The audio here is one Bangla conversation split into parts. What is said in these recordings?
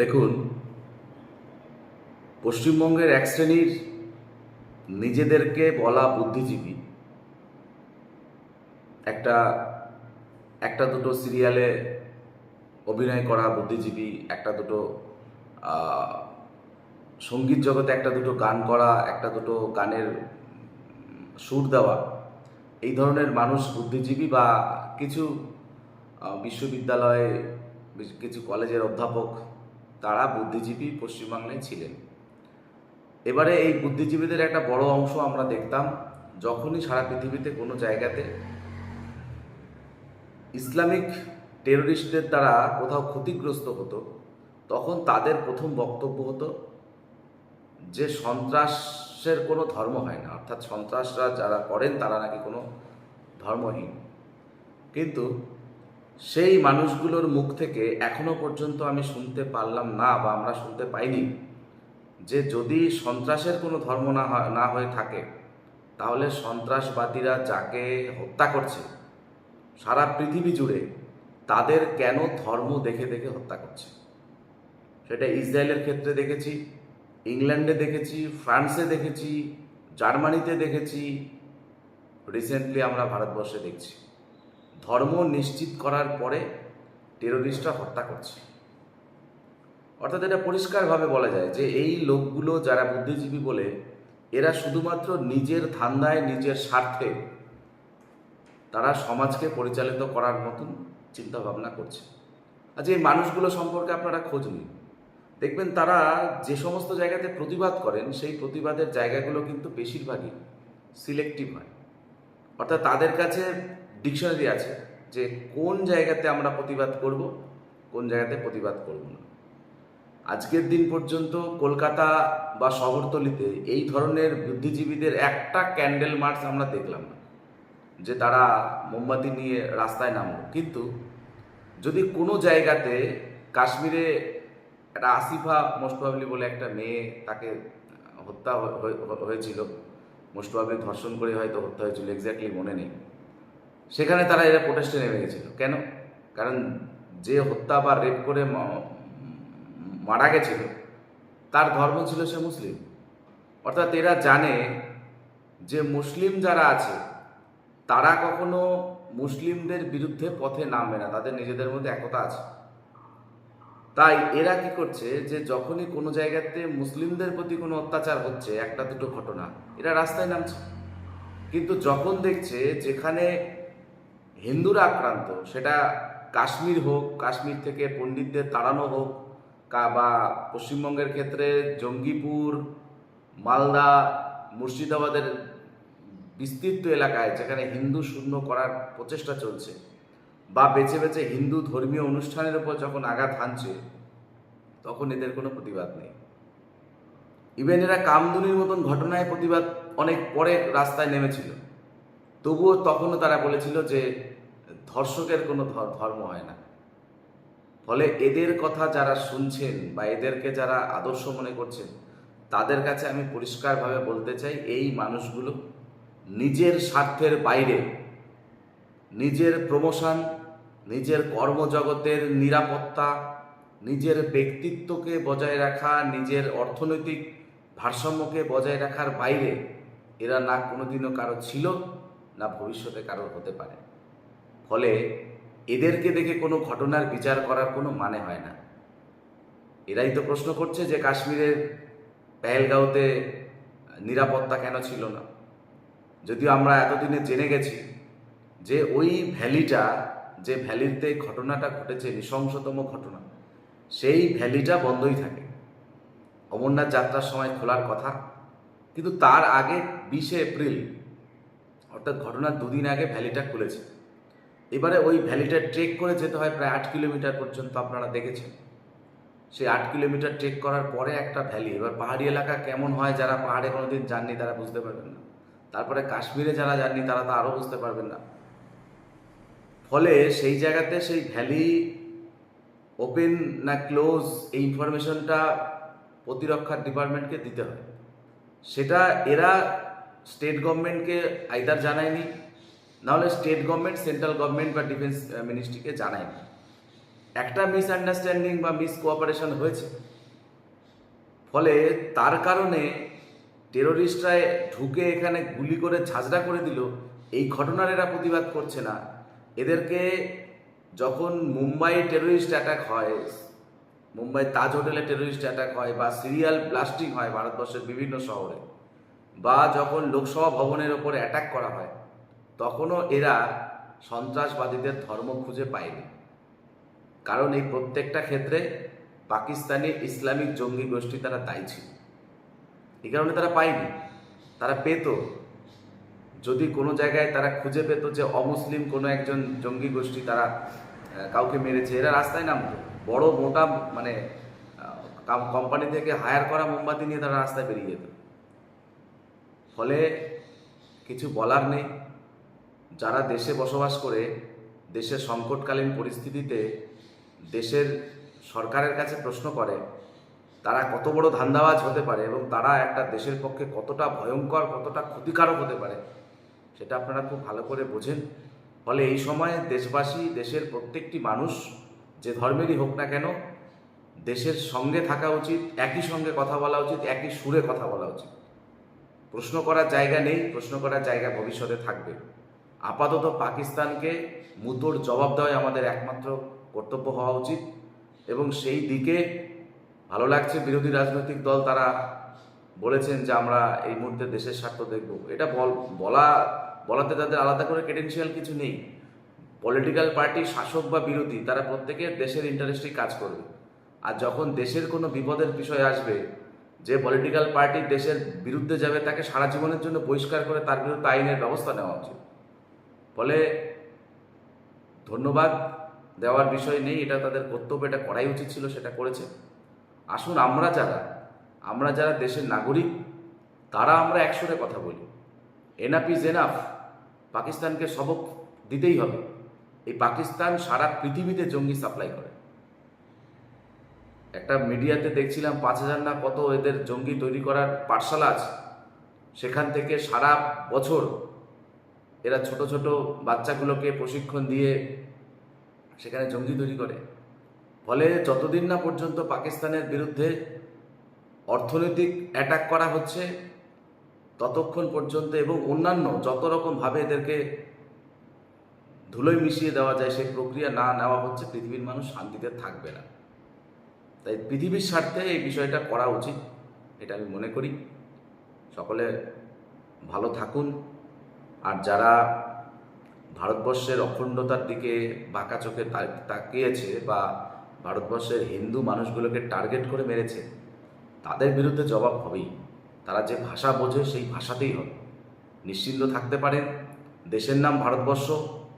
দেখুন, পশ্চিমবঙ্গের এক শ্রেণির নিজেদেরকে বলা বুদ্ধিজীবী। একটা একটা দুটো সিরিয়ালে অভিনয় করা বুদ্ধিজীবী, একটা দুটো সংগীত জগতে একটা দুটো গান করা, একটা দুটো গানের সুর দেওয়া, এই ধরনের মানুষ বুদ্ধিজীবী বা কিছু বিশ্ববিদ্যালয়ে কিছু কলেজের অধ্যাপক তারা বুদ্ধিজীবী পশ্চিমবাংলায় ছিলেন। এবারে এই বুদ্ধিজীবীদের একটা বড় অংশ আমরা দেখতাম যখনই সারা পৃথিবীতে কোনো জায়গাতে ইসলামিক টেররিস্টদের দ্বারা কোথাও ক্ষতিগ্রস্ত হতো, তখন তাদের প্রথম বক্তব্য হতো যে সন্ত্রাসের কোনো ধর্ম হয় না, অর্থাৎ সন্ত্রাসরা যারা করেন তারা নাকি কোনো ধর্মহীন। কিন্তু সেই মানুষগুলোর মুখ থেকে এখনও পর্যন্ত আমি শুনতে পারলাম না বা আমরা শুনতে পাইনি যে যদি সন্ত্রাসের কোনো ধর্ম না হয়, না হয়ে থাকে, তাহলে সন্ত্রাসবাদীরা যাকে হত্যা করছে, সারা পৃথিবী জুড়ে তাদের কেন ধর্ম দেখে দেখে হত্যা করছে? সেটা ইসরায়েলের ক্ষেত্রে দেখেছি, ইংল্যান্ডে দেখেছি, ফ্রান্সে দেখেছি, জার্মানিতে দেখেছি, রিসেন্টলি আমরা ভারতবর্ষে দেখছি। ধর্ম নিশ্চিত করার পরে টেরোরিস্টরা হত্যা করছে। অর্থাৎ এটা পরিষ্কারভাবে বলা যায় যে এই লোকগুলো যারা বুদ্ধিজীবী বলে, এরা শুধুমাত্র নিজের ধান্দায়, নিজের স্বার্থে তারা সমাজকে পরিচালিত করার মতন চিন্তা ভাবনা করছে। আচ্ছা এই মানুষগুলো সম্পর্কে আপনারা খোঁজ নিন। দেখবেন তারা যে সমস্ত জায়গাতে প্রতিবাদ করেন, সেই প্রতিবাদের জায়গাগুলো কিন্তু বেশিরভাগই সিলেক্টিভ হয়। অর্থাৎ তাদের কাছে ডিকশনারি আছে যে কোন জায়গাতে আমরা প্রতিবাদ করব, কোন জায়গাতে প্রতিবাদ করব না। আজকের দিন পর্যন্ত কলকাতা বা শহরতলিতে এই ধরনের বুদ্ধিজীবীদের একটা ক্যান্ডেল মার্চ আমরা দেখলাম না, যে তারা মোমবাতি নিয়ে রাস্তায় নামলো। কিন্তু যদি কোনো জায়গাতে কাশ্মীরে একটা আসিফা মোস্ট প্রবাবলি বলে একটা মেয়ে তাকে হত্যা হয়ে- হয়ে- হয়েছিল, মোস্ট প্রবাবলি ধর্ষণ করে হয়তো হত্যা হয়েছিল, এক্স্যাক্টলি মনে নেই। সেখানে তারা এরা প্রোটেস্টে নেমে গেছিল কেন? কারণ যে হত্যা বা রেপ করে মারা গেছিল, তার ধর্ম ছিল সে মুসলিম। অর্থাৎ এরা জানে যে মুসলিম যারা আছে, তারা কখনো মুসলিমদের বিরুদ্ধে পথে নামবে না, তাদের নিজেদের মধ্যে একতা আছে। তাই এরা কি করছে যে যখনই কোনো জায়গাতে মুসলিমদের প্রতি কোনো অত্যাচার হচ্ছে, একটা দুটো ঘটনা, এরা রাস্তায় নামছে। কিন্তু যখন দেখছে যেখানে হিন্দুরা আক্রান্ত, সেটা কাশ্মীর হোক, কাশ্মীর থেকে পণ্ডিতদের তাড়ানো হোক, কা- বা পশ্চিমবঙ্গের ক্ষেত্রে জঙ্গিপুর, মালদা, মুর্শিদাবাদের বিস্তৃত এলাকায় যেখানে হিন্দু শূন্য করার প্রচেষ্টা চলছে, বা বেছে বেছে হিন্দু ধর্মীয় অনুষ্ঠানের উপর যখন আঘাত হানছে, তখন এদের কোনো প্রতিবাদ নেই। ইভেন এরা কামদুনির মতন ঘটনায় প্রতিবাদ অনেক পরে রাস্তায় নেমেছিল। তবুও তখনও তারা বলেছিল যে ধর্ষকের কোনো ধর্ম হয় না। ফলে এদের কথা যারা শুনছেন বা এদেরকে যারা আদর্শ মনে করছেন, তাদের কাছে আমি পরিষ্কারভাবে বলতে চাই, এই মানুষগুলো নিজের স্বার্থের বাইরে, নিজের প্রমোশন, নিজের কর্মজগতের নিরাপত্তা, নিজের ব্যক্তিত্বকে বজায় রাখা, নিজের অর্থনৈতিক ভারসাম্যকে বজায় রাখার বাইরে এরা না কোনোদিনও কারও ছিল। না ভবিষ্যতে কারও হতে পারে। ফলে এদেরকে দেখে কোনো ঘটনার বিচার করার কোনো মানে হয় না। এরাই তো প্রশ্ন করছে যে কাশ্মীরের পেহেলগাঁওতে নিরাপত্তা কেন ছিল না। যদিও আমরা এতদিনে জেনে গেছি যে ওই ভ্যালিটা, যে ভ্যালিতে ঘটনাটা ঘটেছে, নৃশংসতম ঘটনা, সেই ভ্যালিটা বন্ধই থাকে। অমরনাথ যাত্রার সময় খোলার কথা, কিন্তু তার আগে বিশে এপ্রিল অর্থাৎ ঘটনার দুদিন আগে ভ্যালিটা খুলেছে। এবারে ওই ভ্যালিটা ট্রেক করে যেতে হয় প্রায় আট কিলোমিটার পর্যন্ত আপনারা দেখেছেন। সেই আট কিলোমিটার ট্রেক করার পরে একটা ভ্যালি। এবার পাহাড়ি এলাকা কেমন হয় যারা পাহাড়ে কোনোদিন যাননি তারা বুঝতে পারবেন না। তারপরে কাশ্মীরে যারা যাননি তারা তো আরও বুঝতে পারবেন না। ফলে সেই জায়গাতে সেই ভ্যালি ওপেন না ক্লোজ এই ইনফরমেশনটা প্রতিরক্ষা ডিপার্টমেন্টকে দিতে হয়। সেটা এরা স্টেট গভর্নমেন্টকে আইদার জানায়নি, নাহলে স্টেট গভর্নমেন্ট সেন্ট্রাল গভর্নমেন্ট বা ডিফেন্স মিনিস্ট্রিকে জানায়নি। একটা মিসআন্ডারস্ট্যান্ডিং বা মিস কোঅপারেশন হয়েছে। ফলে তার কারণে টেরোরিস্টরা ঢুকে এখানে গুলি করে ঝাঁঝরা করে দিল, এই ঘটনার এরা প্রতিবাদ করছে না। এদেরকে যখন মুম্বাই টেরোরিস্ট অ্যাটাক হয়, মুম্বাই তাজ হোটেলে টেরোরিস্ট অ্যাটাক হয় বা সিরিয়াল ব্লাস্টিং হয় ভারতবর্ষের বিভিন্ন শহরে বা যখন লোকসভা ভবনের ওপর অ্যাটাক করা হয়, তখনও এরা সন্ত্রাসবাদীদের ধর্ম খুঁজে পায়নি। কারণ এই প্রত্যেকটা ক্ষেত্রে পাকিস্তানি ইসলামিক জঙ্গি গোষ্ঠী তারা দায়ী ছিল। এই কারণে তারা পায়নি। তারা পেত। যদি কোনো জায়গায় তারা খুঁজে পেত যে অমুসলিম কোনো একজন জঙ্গি গোষ্ঠী তারা কাউকে মেরেছে, এরা রাস্তায় নামতো। বড় মোটা মানে কোম্পানি থেকে হায়ার করা মোমবাতি নিয়ে তারা রাস্তায় বেরিয়ে যেত। ফলে কিছু বলার নেই। যারা দেশে বসবাস করে, দেশের সংকটকালীন পরিস্থিতিতে দেশের সরকারের কাছে প্রশ্ন করে, তারা কত বড় ধান্দাবাজ হতে পারে এবং তারা একটা দেশের পক্ষে কতটা ভয়ঙ্কর, কতটা ক্ষতিকারক হতে পারে, সেটা আপনারা খুব ভালো করে বোঝেন। ফলে এই সময়ে দেশবাসী, দেশের প্রত্যেকটি মানুষ, যে ধর্মেরই হোক না কেন, দেশের সঙ্গে থাকা উচিত, একই সঙ্গে কথা বলা উচিত, একই সুরে কথা বলা উচিত। প্রশ্ন করার জায়গা নেই, প্রশ্ন করার জায়গা ভবিষ্যতে থাকবে। আপাতত পাকিস্তানকে মুতোর জবাব দেওয়াই আমাদের একমাত্র কর্তব্য হওয়া উচিত এবং সেই দিকে ভালো লাগছে বিরোধী রাজনৈতিক দল তারা বলেছেন যে আমরা এই মুহূর্তে দেশের স্বার্থ দেখব। এটা বল, বলা, বলাতে তাদের আলাদা করে ক্রেডেন্সিয়াল কিছু নেই। পলিটিক্যাল পার্টি শাসক বা বিরোধী, তারা প্রত্যেকে দেশের ইন্টারেস্টেই কাজ করবে। আর যখন দেশের কোনো বিপদের বিষয় আসবে যে পলিটিক্যাল পার্টি দেশের বিরুদ্ধে যাবে, তাকে সারা জীবনের জন্য বহিষ্কার করে তার বিরুদ্ধে আইনের ব্যবস্থা নেওয়া উচিত। ফলে ধন্যবাদ দেওয়ার বিষয় নেই, এটা তাদের কর্তব্য, এটা করাই উচিত ছিল, সেটা করেছে। আসুন আমরা যারা আমরা যারা দেশের নাগরিক, তারা আমরা একসঙ্গে কথা বলি। এনাফ ইজ এনাফ পাকিস্তানকে সবক দিতেই হবে। এই পাকিস্তান সারা পৃথিবীতে জঙ্গি সাপ্লাই করে। একটা মিডিয়াতে দেখছিলাম পাঁচ হাজার না কত এদের জঙ্গি তৈরি করার পাঠশালা আছে। সেখান থেকে সারা বছর এরা ছোট ছোট বাচ্চাগুলোকে প্রশিক্ষণ দিয়ে সেখানে জঙ্গি তৈরি করে। ফলে যতদিন না পর্যন্ত পাকিস্তানের বিরুদ্ধে অর্থনৈতিক অ্যাটাক করা হচ্ছে, ততক্ষণ পর্যন্ত এবং অন্যান্য যত রকমভাবে এদেরকে ধুলোয় মিশিয়ে দেওয়া যায়, সেই প্রক্রিয়া না নেওয়া হচ্ছে, পৃথিবীর মানুষ শান্তিতে থাকবে না। তাই পৃথিবীর স্বার্থে এই বিষয়টা করা উচিত, এটা আমি মনে করি। সকলে ভালো থাকুন। আর যারা ভারতবর্ষের অখণ্ডতার দিকে বাঁকা চোখে তাকিয়েছে বা ভারতবর্ষের হিন্দু মানুষগুলোকে টার্গেট করে মেরেছে, তাদের বিরুদ্ধে জবাব হবেই। তারা যে ভাষা বোঝে সেই ভাষাতেই হবে। নিশ্চিন্ত থাকতে পারেন। দেশের নাম ভারতবর্ষ।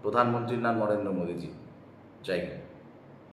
প্রধানমন্ত্রীর নাম নরেন্দ্র মোদীজি। জয় হিন্দ।